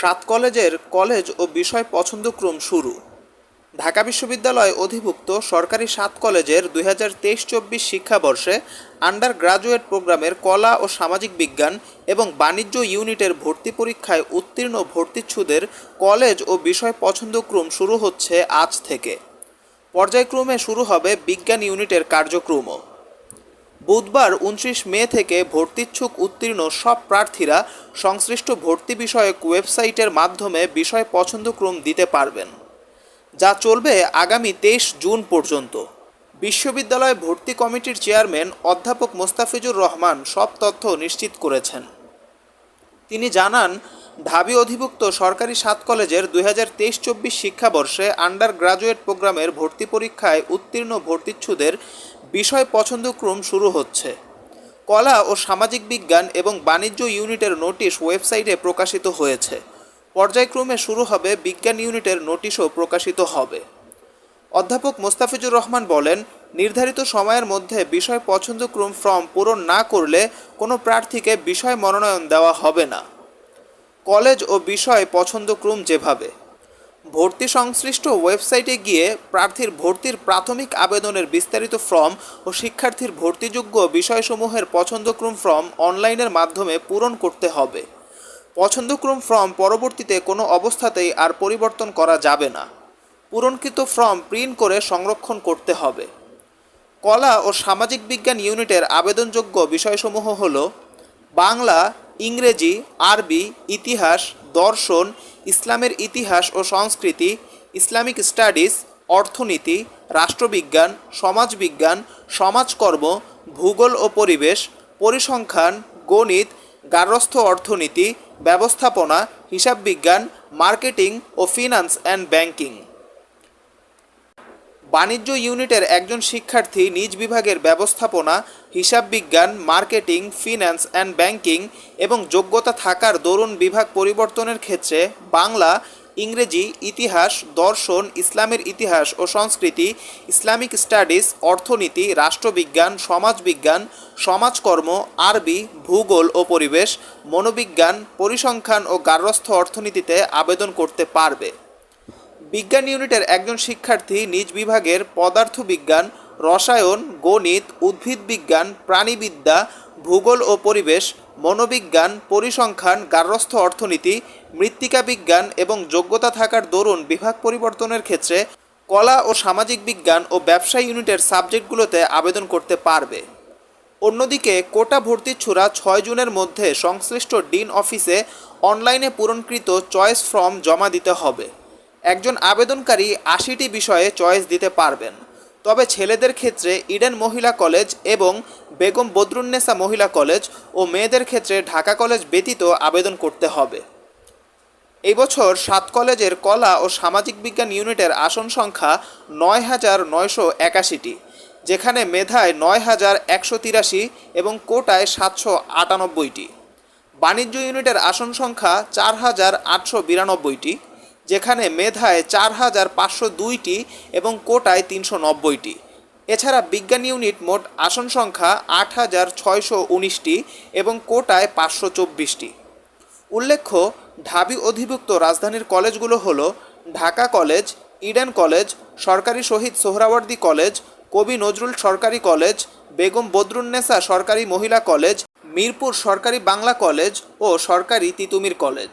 সাত কলেজের কলেজ ও বিষয় পছন্দক্রম শুরু। ঢাকা বিশ্ববিদ্যালয় অধিভুক্ত সরকারি সাত কলেজের দুই হাজার তেইশ চব্বিশ শিক্ষাবর্ষে আন্ডার গ্রাজুয়েট প্রোগ্রামের কলা ও সামাজিক বিজ্ঞান এবং বাণিজ্য ইউনিটের ভর্তি পরীক্ষায় উত্তীর্ণ ভর্তিচ্ছুদের কলেজ ও বিষয় পছন্দক্রম শুরু হচ্ছে আজ থেকে। পর্যায়ক্রমে শুরু হবে বিজ্ঞান ইউনিটের কার্যক্রমও। বুধবার উনত্রিশ মে থেকে ভর্তিচ্ছুক উত্তীর্ণ সব প্রার্থীরা সংশ্লিষ্ট ভর্তি বিষয়ক ওয়েবসাইটের মাধ্যমে বিষয় পছন্দক্রম দিতে পারবেন, যা চলবে আগামী তেইশ জুন পর্যন্ত। বিশ্ববিদ্যালয় ভর্তি কমিটির চেয়ারম্যান অধ্যাপক মোস্তাফিজুর রহমান সব তথ্য নিশ্চিত করেছেন। তিনি জানান, ঢাবি অধিভুক্ত সরকারি সাত কলেজের দুই হাজার তেইশ চব্বিশ শিক্ষাবর্ষে আন্ডার গ্রাজুয়েট প্রোগ্রামের ভর্তি পরীক্ষায় উত্তীর্ণ ভর্তিচ্ছুদের বিষয় পছন্দক্রম শুরু হচ্ছে। কলা ও সামাজিক বিজ্ঞান এবং বাণিজ্য ইউনিটের নোটিশ ওয়েবসাইটে প্রকাশিত হয়েছে। পর্যায়ক্রমে শুরু হবে বিজ্ঞান ইউনিটের নোটিশও প্রকাশিত হবে। অধ্যাপক মোস্তাফিজুর রহমান বলেন, নির্ধারিত সময়ের মধ্যে বিষয় পছন্দক্রম ফর্ম পূরণ না করলে কোনো প্রার্থীকে বিষয় মনোনয়ন দেওয়া হবে না। কলেজ ও বিষয় পছন্দক্রম যেভাবে। ভর্তি সংশ্লিষ্ট ওয়েবসাইটে গিয়ে প্রার্থীর ভর্তির প্রাথমিক আবেদনের বিস্তারিত ফর্ম ও শিক্ষার্থীর ভর্তিযোগ্য বিষয়সমূহের পছন্দক্রম ফর্ম অনলাইনের মাধ্যমে পূরণ করতে হবে। পছন্দক্রম ফর্ম পরবর্তীতে কোনো অবস্থাতেই আর পরিবর্তন করা যাবে না। পূরণকৃত ফর্ম প্রিন্ট করে সংরক্ষণ করতে হবে। কলা ও সামাজিক বিজ্ঞান ইউনিটের আবেদনযোগ্য বিষয়সমূহ হল বাংলা, ইংরেজি, আরবি, ইতিহাস, দর্শন ইসলামের ইতিহাস ও সংস্কৃতি, ইসলামিক স্টাডিজ, অর্থনীতি, রাষ্ট্রবিজ্ঞান, সমাজবিজ্ঞান, সমাজকর্ম, ভূগোল ও পরিবেশ, পরিসংখ্যান, গণিত গার্হস্থ অর্থনীতি, ব্যবস্থাপনা, হিসাববিজ্ঞান, মার্কেটিং ও ফিনান্স অ্যান্ড ব্যাংকিং। বাণিজ্য ইউনিটের একজন শিক্ষার্থী নিজ বিভাগের ব্যবস্থাপনা, হিসাব বিজ্ঞান, মার্কেটিং, ফিন্যান্স অ্যান্ড ব্যাংকিং এবং যোগ্যতা থাকার দরুন বিভাগ পরিবর্তনের ক্ষেত্রে বাংলা, ইংরেজি, ইতিহাস, দর্শন, ইসলামের ইতিহাস ও সংস্কৃতি, ইসলামিক স্টাডিজ, অর্থনীতি, রাষ্ট্রবিজ্ঞান, সমাজবিজ্ঞান, সমাজকর্ম, আরবি, ভূগোল ও পরিবেশ, মনোবিজ্ঞান, পরিসংখ্যান ও গার্হস্থ্য অর্থনীতিতে আবেদন করতে পারবে। বিজ্ঞান ইউনিটের একজন শিক্ষার্থী নিজ বিভাগের পদার্থবিজ্ঞান, রসায়ন, গণিত, উদ্ভিদ বিজ্ঞান, প্রাণীবিদ্যা, ভূগোল ও পরিবেশ, মনোবিজ্ঞান, পরিসংখ্যান, গার্হস্থ্য অর্থনীতি, মৃত্তিকা বিজ্ঞান এবং যোগ্যতা থাকার দরুন বিভাগ পরিবর্তনের ক্ষেত্রে কলা ও সামাজিক বিজ্ঞান ও ব্যবসা ইউনিটের সাবজেক্টগুলোতে আবেদন করতে পারবে। অন্যদিকে, কোটা ভর্তিচ্ছুরা ছয় জুনের মধ্যে সংশ্লিষ্ট ডিন অফিসে অনলাইনে পূরণকৃত চয়েস ফর্ম জমা দিতে হবে। একজন আবেদনকারী আশিটি বিষয়ে চয়েস দিতে পারবেন। তবে ছেলেদের ক্ষেত্রে ইডেন মহিলা কলেজ এবং বেগম বদরুন্নেসা মহিলা কলেজ ও মেয়েদের ক্ষেত্রে ঢাকা কলেজ ব্যতীত আবেদন করতে হবে। এই বছর সাত কলেজের কলা ও সামাজিক বিজ্ঞান ইউনিটের আসন সংখ্যা নয় হাজার নয়শো একাশিটি, যেখানে মেধায় নয় হাজার একশো তিরাশি এবং কোটায় সাতশো আটানব্বইটি। বাণিজ্য ইউনিটের আসন সংখ্যা চার হাজার আটশো বিরানব্বইটি যেখানে মেধায় চার হাজার পাঁচশো দুইটি এবং কোটায় তিনশো নব্বইটি। এছাড়া বিজ্ঞান ইউনিট মোট আসন সংখ্যা আট হাজার ছয়শো উনিশটি এবং কোটায় পাঁচশো চব্বিশটি। উল্লেখ্য, ঢাবি অধিভুক্ত রাজধানীর কলেজগুলো হলো ঢাকা কলেজ, ইডেন কলেজ, সরকারি শহীদ সোহরাওয়ার্দী কলেজ, কবি নজরুল সরকারি কলেজ, বেগম বদরুন্নেসা সরকারি মহিলা কলেজ, মিরপুর সরকারি বাংলা কলেজ ও সরকারি তিতুমির কলেজ।